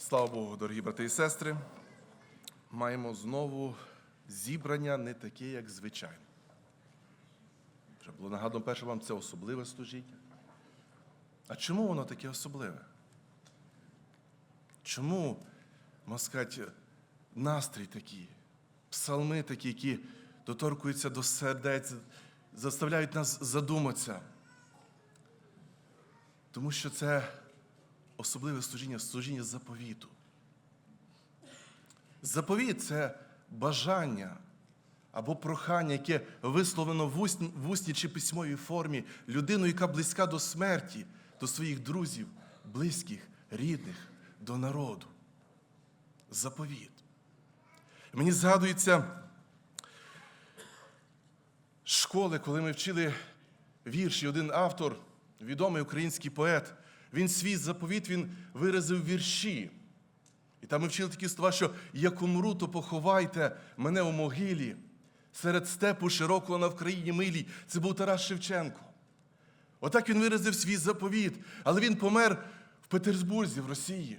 Слава Богу, дорогі брати і сестри. Маємо знову зібрання не таке, як звичайно. Вже було нагадано перше вам це особливе служіння. А чому воно таке особливе? Чому, можна сказати, настрій такий, псалми такі, які доторкуються до сердець, заставляють нас задуматися? Тому що це особливе служіння, служіння заповіту. Заповіт це бажання або прохання, яке висловлено в усній, в усній чи письмовій формі людиною, яка близька до смерті, до своїх друзів, близьких, рідних, до народу. Заповіт. Мені згадується школи, коли ми вчили вірші, один автор, відомий український поет, він свій заповіт він виразив вірші. І там ми вчили такі слова, що як умру, то поховайте мене у могилі. Серед степу широкого на Вкраїні милій. Це був Тарас Шевченко. Отак він виразив свій заповіт. Але він помер в Петербурзі, в Росії.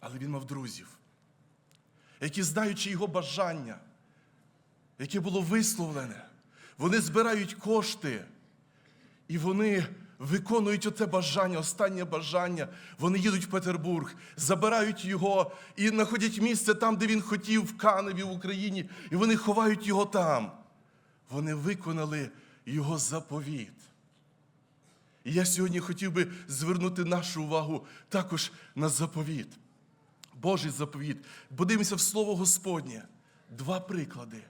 Але він мав друзів, які, знаючи його бажання, яке було висловлене, вони збирають кошти, і вони виконують оце бажання, останнє бажання. Вони їдуть в Петербург, забирають його і знаходять місце там, де він хотів, в Каневі, в Україні, і вони ховають його там. Вони виконали його заповіт. І я сьогодні хотів би звернути нашу увагу також на заповіт. Божий заповіт. Подивимося в Слово Господнє. Два приклади,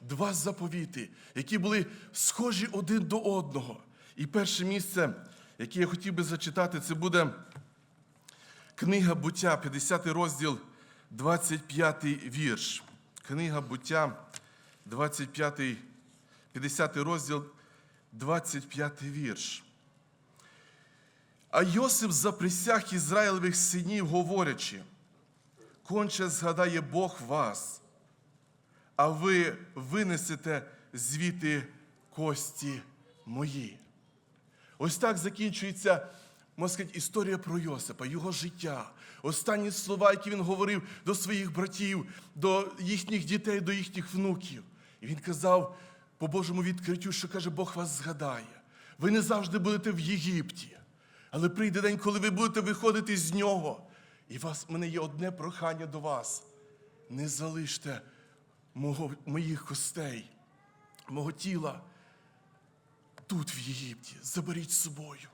два заповіти, які були схожі один до одного. І перше місце, яке я хотів би зачитати, це буде книга буття, 50 розділ, 25 вірш. Книга буття, 25, 50 розділ, 25 вірш. А Йосип заприсяг Ізраїлевих синів, говорячи, конче згадає Бог вас, а ви винесете звіти кості мої. Ось так закінчується, можна сказати, історія про Йосипа, його життя. Останні слова, які він говорив до своїх братів, до їхніх дітей, до їхніх внуків. І він казав по Божому відкриттю, що каже, Бог вас згадає. Ви не завжди будете в Єгипті. Але прийде день, коли ви будете виходити з нього. І вас, в мене є одне прохання до вас. Не залиште мого, моїх костей, мого тіла тут, в Єгипті. Заберіть з собою.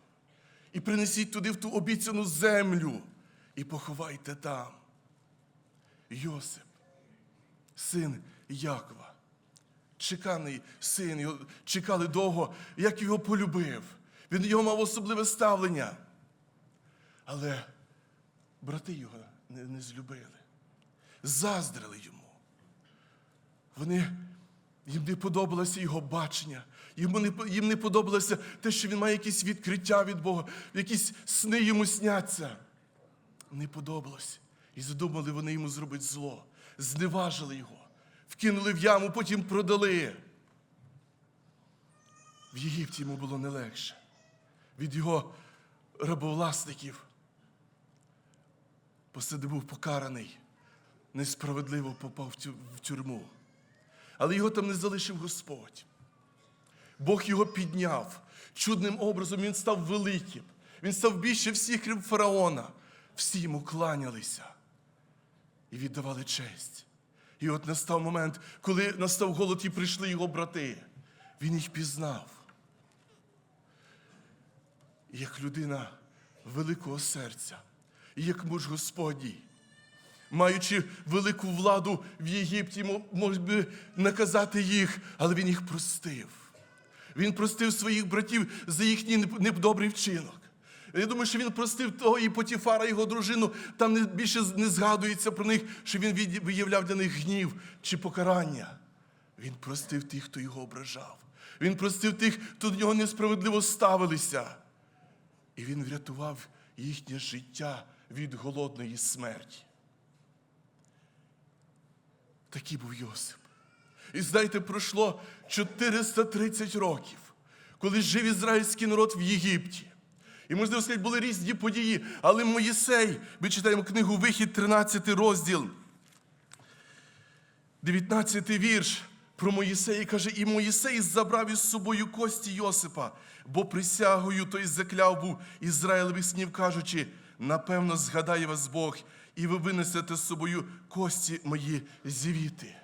І принесіть туди в ту обіцяну землю. І поховайте там. Йосип, син Якова. Чеканий син, його чекали довго, як його полюбив. Він його мав особливе ставлення. Але брати його не, не злюбили, заздрили йому. Вони, їм не подобалося його бачення, йому не, їм не подобалося те, що він має якісь відкриття від Бога, якісь сни йому сняться. Не подобалось. І задумали вони йому зробити зло, зневажили його, вкинули в яму, потім продали. В Єгипті йому було не легше. Від його рабовласників посади був покараний, несправедливо попав в тюрму. Але його там не залишив Господь. Бог його підняв. Чудним образом він став великим. Він став більше всіх, крім фараона. Всі йому кланялися і віддавали честь. І от настав момент, коли настав голод і прийшли його брати. Він їх пізнав. І як людина великого серця, і як муж Господній, маючи велику владу в Єгипті, мо- мог би наказати їх, але він їх простив. Він простив своїх братів за їхній недобрий вчинок. Я думаю, що він простив того і Потіфара, його дружину. Там не, більше не згадується про них, що він виявляв для них гнів чи покарання. Він простив тих, хто його ображав. Він простив тих, хто до нього несправедливо ставилися. І він врятував їхнє життя від голодної смерті. Такий був Йосип. І знаєте, пройшло 430 років, коли жив ізраїльський народ в Єгипті. І, можливо сказати, були різні події. Але Моїсей, ми читаємо книгу Вихід, 13 розділ. 19 вірш про Моїсея каже, і Моїсей забрав із собою кості Йосипа, бо присягою той закляв був Ізраїлевих снів, кажучи, напевно, згадає вас Бог, і ви винесете з собою кості мої звіти.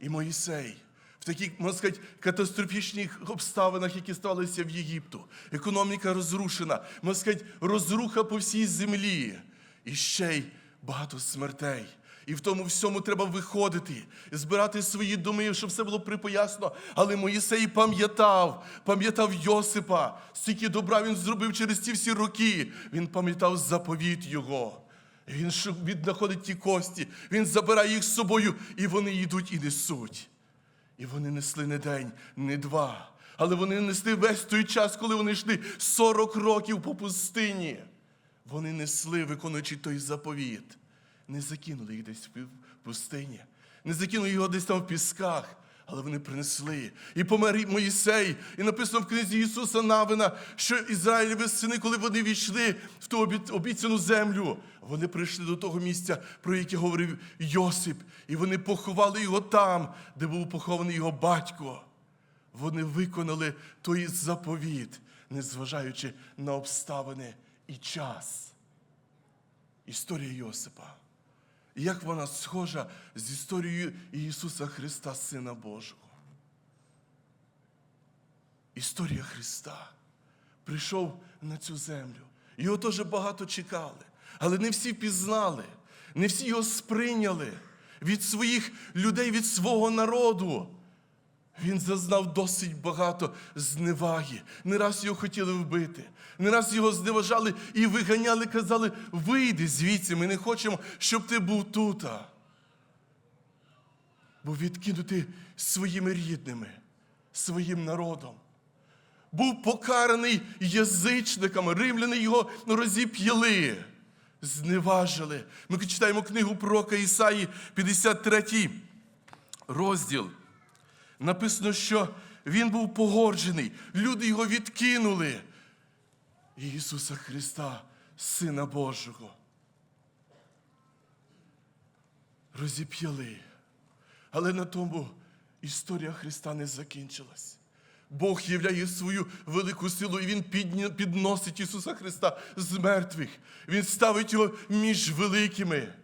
І Моїсей в таких, можна сказати, катастрофічних обставинах, які сталися в Єгипту. Економіка розрушена, можна сказати, розруха по всій землі. І ще й багато смертей. І в тому всьому треба виходити, збирати свої думи, щоб все було припоясно. Але Моїсей пам'ятав, пам'ятав Йосипа, стільки добра він зробив через ці всі роки. Він пам'ятав заповіт його. Він віднаходить ті кості, він забирає їх з собою, і вони йдуть і несуть. І вони несли не день, не два. Але вони несли весь той час, коли вони йшли 40 років по пустині. Вони несли, виконуючи той заповіт. Не закинули їх десь в пустині, не закинули його десь там в пісках, але вони принесли. І помер Моїсей. І написано в книзі Ісуса Навина, що Ізраїлеві сини, коли вони війшли в ту обіцяну землю, вони прийшли до того місця, про яке говорив Йосип, і вони поховали його там, де був похований його батько. Вони виконали той заповіт, незважаючи на обставини і час. Історія Йосипа. Як вона схожа з історією Ісуса Христа, Сина Божого. Історія Христа прийшов на цю землю. Його теж багато чекали, але не всі пізнали, не всі його сприйняли від своїх людей, від свого народу. Він зазнав досить багато зневаги. Не раз його хотіли вбити, не раз його зневажали і виганяли, казали: вийди звідси, ми не хочемо, щоб ти був тут. Був відкинутий своїми рідними, своїм народом. Був покараний язичниками, римляни його розіп'яли, зневажили. Ми читаємо книгу пророка Ісаї, 53 розділ написано, що він був погоджений, люди його відкинули. Ісуса Христа, Сина Божого. Розіп'яли. Але на тому історія Христа не закінчилась. Бог являє свою велику силу, і Він підносить Ісуса Христа з мертвих. Він ставить його між великими.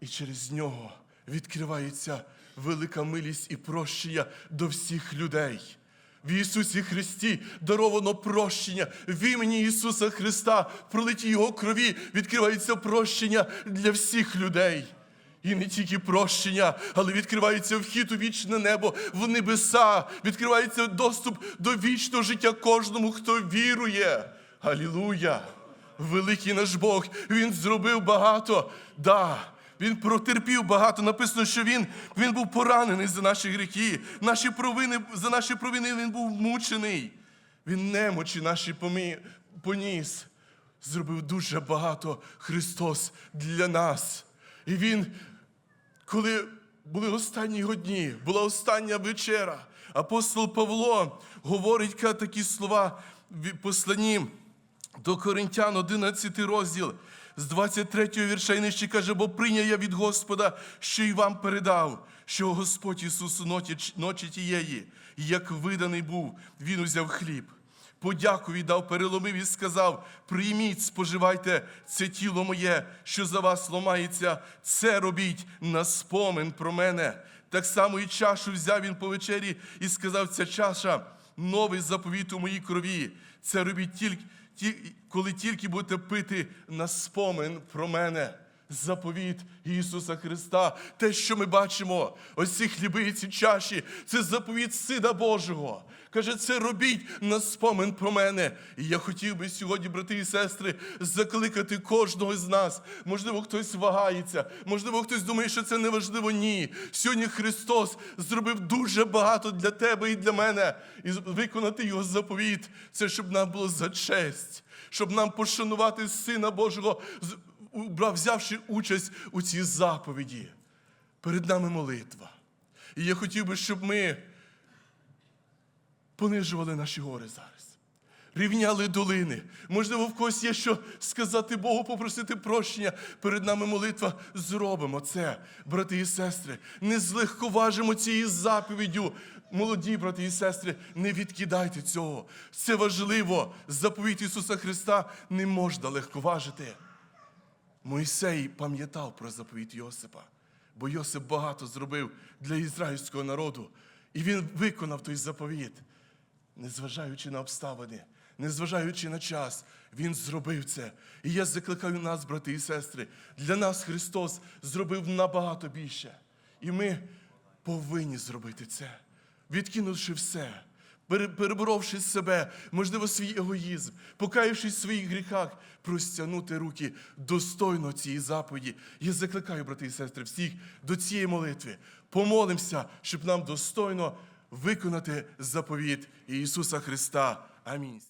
І через нього відкривається велика милість і прощення до всіх людей. В Ісусі Христі даровано прощення. В імені Ісуса Христа, в пролитій Його крові, відкривається прощення для всіх людей. І не тільки прощення, але відкривається вхід у вічне небо, в небеса, відкривається доступ до вічного життя кожному, хто вірує. Алілуя! Великий наш Бог, Він зробив багато. Да, він протерпів багато. Написано, що він, він був поранений за наші гріхи. Наші провини, за наші провини він був мучений. Він немочі наші помі- поніс. Зробив дуже багато Христос для нас. І Він, коли були останні дні, була остання вечера, апостол Павло говорить такі слова в посланні до Коринтян, 11 розділ, з 23 вірша каже, бо прийняв я від Господа, що й вам передав, що Господь Ісус у ночі тієї, як виданий був, Він узяв хліб. Подяку віддав, переломив і сказав: прийміть, споживайте це тіло моє, що за вас ломається, це робіть на спомин про мене. Так само і чашу взяв він по вечері і сказав: ця чаша новий заповіт у моїй крові. Це робіть тільки, ті, коли тільки будете пити на спомин про мене. Заповіт Ісуса Христа, те, що ми бачимо, ось ці хліби і ці чаші, це заповіт Сина Божого. Каже, це робіть на спомин про мене. І я хотів би сьогодні, брати і сестри, закликати кожного з нас. Можливо, хтось вагається, можливо, хтось думає, що це неважливо. Ні. Сьогодні Христос зробив дуже багато для тебе і для мене. І виконати його заповіт. Це щоб нам було за честь, щоб нам пошанувати Сина Божого, взявши участь у цій заповіді. Перед нами молитва. І я хотів би, щоб ми понижували наші гори зараз. рівняли долини. Можливо, в когось є що сказати Богу, попросити прощення. Перед нами молитва. Зробимо це, брати і сестри. Не злегковажимо цією заповіддю. Молоді брати і сестри, не відкидайте цього. Це важливо. Заповідь Ісуса Христа не можна легковажити. Мойсей пам'ятав про заповідь Йосипа, бо Йосип багато зробив для ізраїльського народу, і він виконав той заповіт. Незважаючи на обставини, незважаючи на час, він зробив це. І я закликаю нас, брати і сестри, для нас Христос зробив набагато більше. І ми повинні зробити це, відкинувши все, переборовши себе, можливо, свій егоїзм, покаявшись в своїх гріхах, простягнути руки достойно цієї заповіді. Я закликаю, брати і сестри, всіх до цієї молитви. Помолимося, щоб нам достойно виконати заповідь Ісуса Христа. Амінь.